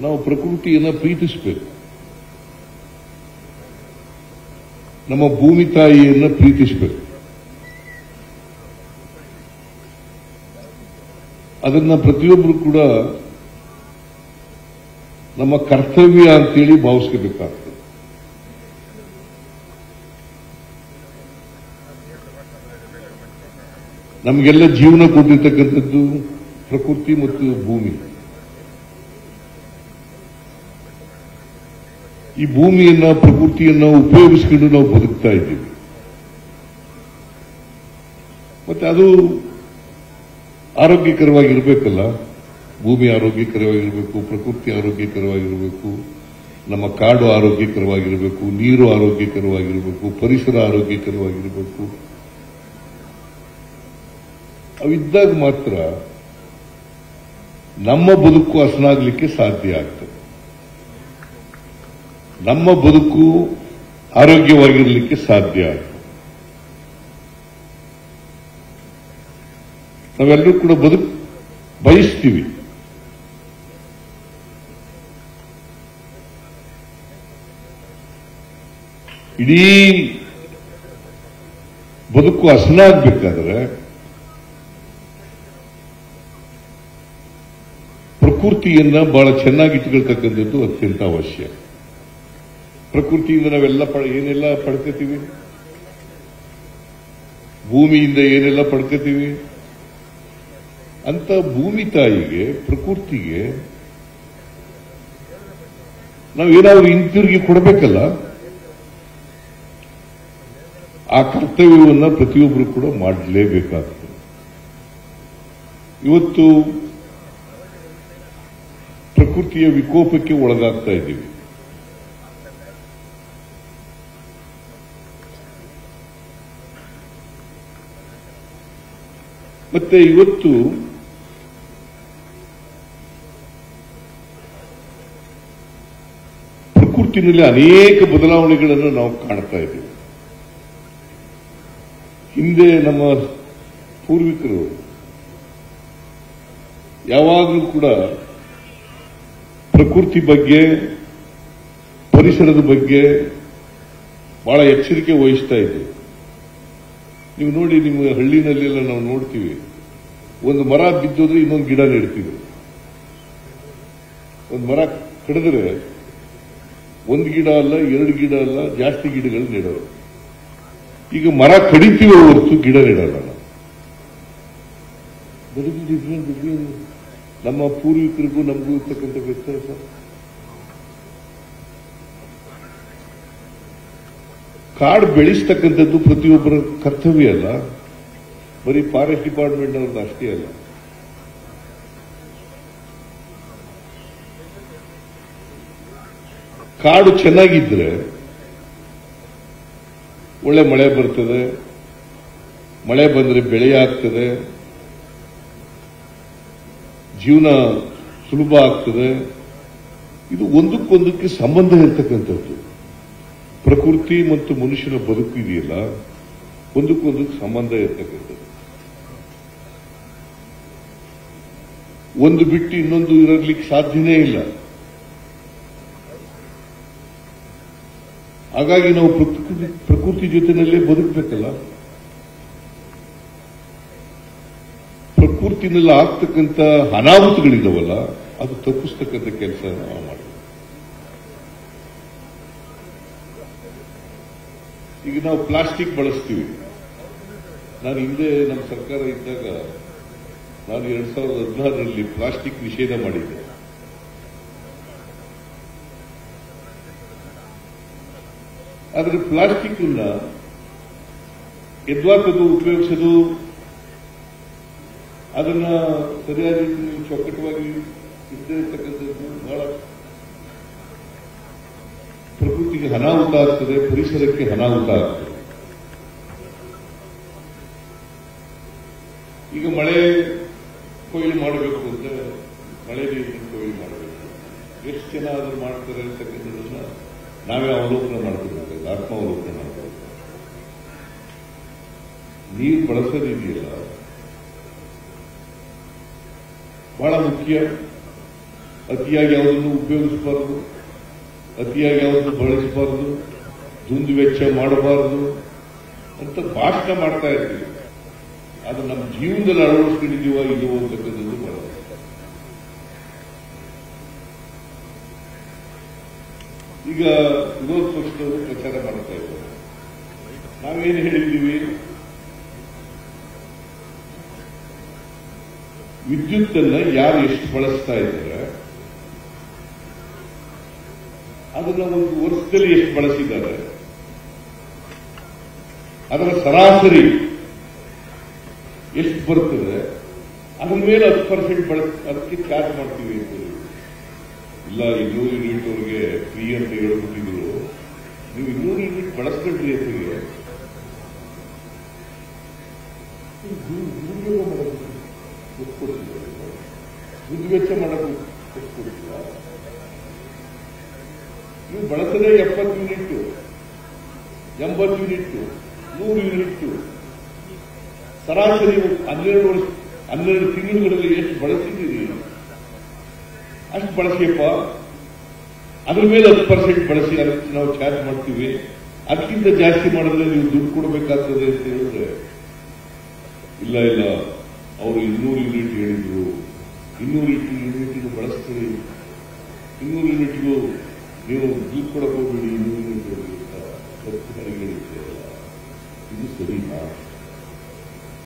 ನಾವು ಪ್ರಕೃತಿಯನ್ನ ಪ್ರೀತಿಸಬೇಕು. ನಮ್ಮ ಭೂಮಿ ತಾಯಿಯನ್ನ ಪ್ರೀತಿಸಬೇಕು. ಅದನ್ನ ಪ್ರತಿಯೊಬ್ಬರು ಕೂಡ ನಮ್ಮ ಕರ್ತವ್ಯ ಅಂತೇಳಿ ಭಾವಿಸ್ಕೋಬೇಕಾಗ್ತದೆ. ನಮಗೆಲ್ಲ ಜೀವನ ಕೊಟ್ಟಿರ್ತಕ್ಕಂಥದ್ದು ಪ್ರಕೃತಿ ಮತ್ತು ಭೂಮಿ. ಈ ಭೂಮಿಯನ್ನ, ಪ್ರಕೃತಿಯನ್ನ ಉಪಯೋಗಿಸಿಕೊಂಡು ನಾವು ಬದುಕ್ತಾ ಇದ್ದೀವಿ. ಮತ್ತೆ ಅದು ಆರೋಗ್ಯಕರವಾಗಿರಬೇಕಲ್ಲ. ಭೂಮಿ ಆರೋಗ್ಯಕರವಾಗಿರಬೇಕು, ಪ್ರಕೃತಿ ಆರೋಗ್ಯಕರವಾಗಿರಬೇಕು, ನಮ್ಮ ಕಾಡು ಆರೋಗ್ಯಕರವಾಗಿರಬೇಕು, ನೀರು ಆರೋಗ್ಯಕರವಾಗಿರಬೇಕು, ಪರಿಸರ ಆರೋಗ್ಯಕರವಾಗಿರಬೇಕು. ಅವಿದ್ದಾಗ ಮಾತ್ರ ನಮ್ಮ ಬದುಕು ಹಸನಾಗಲಿಕ್ಕೆ ಸಾಧ್ಯ ಆಗ್ತದೆ. ನಮ್ಮ ಬದುಕು ಆರೋಗ್ಯವಾಗಿರಲಿಕ್ಕೆ ಸಾಧ್ಯ. ನಾವೆಲ್ಲರೂ ಕೂಡ ಬದುಕು, ಬಯಸ್ತೀವಿ. ಇಡೀ ಬದುಕು ಹಸನಾಗಬೇಕಾದ್ರೆ ಪ್ರಕೃತಿಯನ್ನ ಬಹಳ ಚೆನ್ನಾಗಿ ಇಟ್ಕೊಳ್ತಕ್ಕಂಥದ್ದು ಅತ್ಯಂತ ಅವಶ್ಯ. ಪ್ರಕೃತಿಯಿಂದ ನಾವೆಲ್ಲ ಏನೆಲ್ಲ ಪಡ್ಕೋತೀವಿ? ಭೂಮಿಯಿಂದ ಏನೆಲ್ಲ ಪಡ್ಕೋತೀವಿ? ಅಂತ ಭೂಮಿ ತಾಯಿಗೆ, ಪ್ರಕೃತಿಗೆ ನಾವು ಏನಾದ್ರು ಹಿಂತಿರುಗಿ ಕೊಡಬೇಕಲ್ಲ? ಆ ಕರ್ತವ್ಯವನ್ನು ಪ್ರತಿಯೊಬ್ಬರು ಕೂಡ ಮಾಡಲೇಬೇಕಾಗ್ತದೆ. ಇವತ್ತು ಪ್ರಕೃತಿಯ ವಿಕೋಪಕ್ಕೆ ಒಳಗಾಗ್ತಾ ಇದ್ದೀವಿ. ಮತ್ತೆ ಇವತ್ತು ಪ್ರಕೃತಿನಲ್ಲಿ ಅನೇಕ ಬದಲಾವಣೆಗಳನ್ನು ನಾವು ಕಾಣ್ತಾ ಇದ್ದೀವಿ. ಹಿಂದೆ ನಮ್ಮ ಪೂರ್ವಿಕರು ಯಾವಾಗಲೂ ಕೂಡ ಪ್ರಕೃತಿ ಬಗ್ಗೆ, ಪರಿಸರದ ಬಗ್ಗೆ ಬಹಳ ಎಚ್ಚರಿಕೆ ವಹಿಸ್ತಾ ಇದ್ದೀವಿ ನೀವು ನೋಡಿ, ನಿಮ್ಮ ಹಳ್ಳಿನಲ್ಲೆಲ್ಲ ನಾವು ನೋಡ್ತೀವಿ. ಒಂದು ಮರ ಬಿದ್ದೋದ್ರೆ ಇನ್ನೊಂದು ಗಿಡ ನೆಡ್ತೀವಿ. ಒಂದು ಮರ ಕಡಿದ್ರೆ ಒಂದು ಗಿಡ ಅಲ್ಲ, ಎರಡು ಗಿಡ ಅಲ್ಲ, ಜಾಸ್ತಿ ಗಿಡಗಳು ನೆಡೋರು. ಈಗ ಮರ ಕಡಿತೀವಿ ಹೊರತು ಗಿಡ ನೆಡಲ್ಲ ನಮ್ಮ ಪೂರ್ವಿಕರಿಗೂ ನಮಗೂ ಇರ್ತಕ್ಕಂಥ ವ್ಯತ್ಯಾಸ. ಕಾಡು ಬೆಳೆಸ್ತಕ್ಕಂಥದ್ದು ಪ್ರತಿಯೊಬ್ಬರ ಕರ್ತವ್ಯ ಅಲ್ಲ. ಬರೀ ಫಾರೆಸ್ಟ್ ಡಿಪಾರ್ಟ್ಮೆಂಟ್ ಅವ್ರದ್ದು ಅಷ್ಟೇ ಅಲ್ಲ. ಕಾಡು ಚೆನ್ನಾಗಿದ್ರೆ ಒಳ್ಳೆ ಮಳೆ ಬರ್ತದೆ, ಮಳೆ ಬಂದ್ರೆ ಬೆಳೆ ಆಗ್ತದೆ, ಜೀವನ ಸುಲಭ ಆಗ್ತದೆ. ಇದು ಒಂದಕ್ಕೊಂದಕ್ಕೆ ಸಂಬಂಧ ಇರತಕ್ಕಂಥದ್ದು. ಪ್ರಕೃತಿ ಮತ್ತು ಮನುಷ್ಯನ ಬದುಕು ಇದೆಯಲ್ಲ ಒಂದಕ್ಕೊಂದಕ್ಕೆ ಸಂಬಂಧ ಇರ್ತಕ್ಕಂಥದ್ದು. ಒಂದು ಬಿಟ್ಟು ಇನ್ನೊಂದು ಇರಲಿಕ್ಕೆ ಸಾಧ್ಯನೇ ಇಲ್ಲ. ಹಾಗಾಗಿ ನಾವು ಪ್ರಕೃತಿ ಪ್ರಕೃತಿ ಜೊತೆನಲ್ಲೇ ಬದುಕಬೇಕಲ್ಲ. ಪ್ರಕೃತಿನಲ್ಲಿ ಆಗ್ತಕ್ಕಂಥ ಅನಾಹುತಗಳಿದಾವಲ್ಲ, ಅದು ತಪ್ಪಿಸ್ತಕ್ಕಂಥ ಕೆಲಸ ನಾವು ಮಾಡಬೇಕು. ಈಗ ನಾವು ಪ್ಲಾಸ್ಟಿಕ್ ಬಳಸ್ತೀವಿ. ನಾನು ಹಿಂದೆ ನಮ್ಮ ಸರ್ಕಾರ ಇದ್ದಾಗ ನಾನು ಎರಡ್ ಸಾವಿರದ ಹದಿನಾರರಲ್ಲಿ ಪ್ಲಾಸ್ಟಿಕ್ ನಿಷೇಧ ಮಾಡಿದ್ದೆ. ಆದರೆ ಪ್ಲಾಸ್ಟಿಕ್ ಅನ್ನ ಎದ್ವಾಕದು ಉಪಯೋಗಿಸೋದು, ಅದನ್ನ ಸರಿಯಾದ ರೀತಿಯಲ್ಲಿ ಚೌಕಟ್ಟವಾಗಿ ಇದ್ದೇ ಇರ್ತಕ್ಕಂಥದ್ದು ಬಹಳ ಪ್ರಕೃತಿಗೆ ಅನಾಹುತ ಆಗ್ತದೆ ಪರಿಸರಕ್ಕೆ ಅನಾಹುತ ಆಗ್ತದೆ ಈಗ ಮಳೆ ಕೊಯ್ಲು ಮಾಡಬೇಕು ಅಂತ ಮಳೆ ನೀರಿನ ಕೊಯ್ಲು ಮಾಡಬೇಕು. ಎಷ್ಟು ಜನ ಅದನ್ನು ಮಾಡ್ತಾರೆ ಅಂತಕ್ಕಂಥದ್ದನ್ನ ನಾವೇ ಅವಲೋಕನ ಮಾಡ್ತಿರ್ಬೇಕು ಆತ್ಮ ಅವಲೋಕನ ಮಾಡ್ತಾರೆ ನೀರು ಬಳಸೋದಿದೆಯಲ್ಲ, ಬಹಳ ಮುಖ್ಯ. ಅತಿಯಾಗಿ ಯಾವುದನ್ನು ಉಪಯೋಗಿಸಬಾರದು. ಅತಿಯಾಗಿ ಯಾವುದು ಬಳಸಬಾರದು, ದುಂದು ವೆಚ್ಚ ಮಾಡಬಾರದು ಅಂತ ಭಾಷಣ ಮಾಡ್ತಾ ಇರ್ತೀವಿ. ಅದು ನಮ್ಮ ಜೀವನದಲ್ಲಿ ಅಳವಡಿಸ್ಕೊಂಡಿದ್ದೀವ ಇದು ಅಂತಕ್ಕಂಥದ್ದು ಬರೋದು ಈಗ ವಿರೋಧ ಪಕ್ಷದವರು ಪ್ರಚಾರ ಮಾಡ್ತಾ ಇದ್ದಾರೆ. ನಾವೇನು ಹೇಳಿದ್ದೀವಿ? ವಿದ್ಯುತ್ತನ್ನ ಯಾರು ಎಷ್ಟು ಬಳಸ್ತಾ ಇದ್ದಾರೆ? ಅದನ್ನ ಒಂದು ವರ್ಷದಲ್ಲಿ ಎಷ್ಟು ಬಳಸಿದ್ದಾರೆ? ಅದರ ಸರಾಸರಿ ಎಷ್ಟು ಬರ್ತದೆ? ಅದರ ಮೇಲೆ ಹತ್ತು ಪರ್ಸೆಂಟ್ ಬಳಸ, ಅದಕ್ಕೆ ಚಾರ್ಜ್ ಮಾಡ್ತೀವಿ ಅಂತ. ಇಲ್ಲ ಇನ್ನೂರು ಯೂನಿಟ್ ಅವ್ರಿಗೆ ಫ್ರೀ ಅಂತ ಹೇಳ್ಬಿಟ್ಟಿದ್ರು. ನೀವು ಇನ್ನೂರು ಯೂನಿಟ್ ಬಳಸ್ಕೊಂಡ್ರಿ ಅಂತಿಗೆ ದುರುಪಯೋಗ ಮಾಡೋದು ದುಡ್ಡು ವೆಚ್ಚ ನೀವು ಬಳಸದೆ ಎಪ್ಪತ್ತು ಯೂನಿಟ್ ಎಂಬತ್ತು ಯೂನಿಟ್ ನೂರು ಯೂನಿಟ್ ಸರಾಸರಿ ಹನ್ನೆರಡು ವರ್ಷ, ಹನ್ನೆರಡು ತಿಂಗಳುಗಳಲ್ಲಿ ಎಷ್ಟು ಬಳಸಿದ್ದೀರಿ? ಅಷ್ಟು ಬಳಸಿಯಪ್ಪ. ಅದ್ರ ಮೇಲೆ ಹತ್ತು ಪರ್ಸೆಂಟ್ ಬಳಸಿ, ಅದಕ್ಕೆ ನಾವು ಚಾರ್ಜ್ ಮಾಡ್ತೀವಿ. ಅದಕ್ಕಿಂತ ಜಾಸ್ತಿ ಮಾಡಿದ್ರೆ ನೀವು ದುಡ್ಡು ಕೊಡಬೇಕಾಗ್ತದೆ ಅಂತ ಹೇಳಿದ್ರೆ, ಇಲ್ಲ ಇಲ್ಲ. ಅವರು ಇನ್ನೂರು ಯೂನಿಟ್ ಹೇಳಿದ್ರು. ಇನ್ನೂರು ಯೂನಿಟ್ ಬಳಸ್ತೀರಿ. ಇನ್ನೂರು ಯೂನಿಟ್ಗೂ ನೀವು ದುಡ್ಡು ಕೊಡಕ್ ಹೋಗ್ಬೇಡಿ ಇನ್ನೂರು ಯೂನಿಟ್ ಅಂತ ಸರ್ಕಾರಗಳು ಹೇಳಿದ್ರಲ್ಲ ಇದು ಸರಿನಾ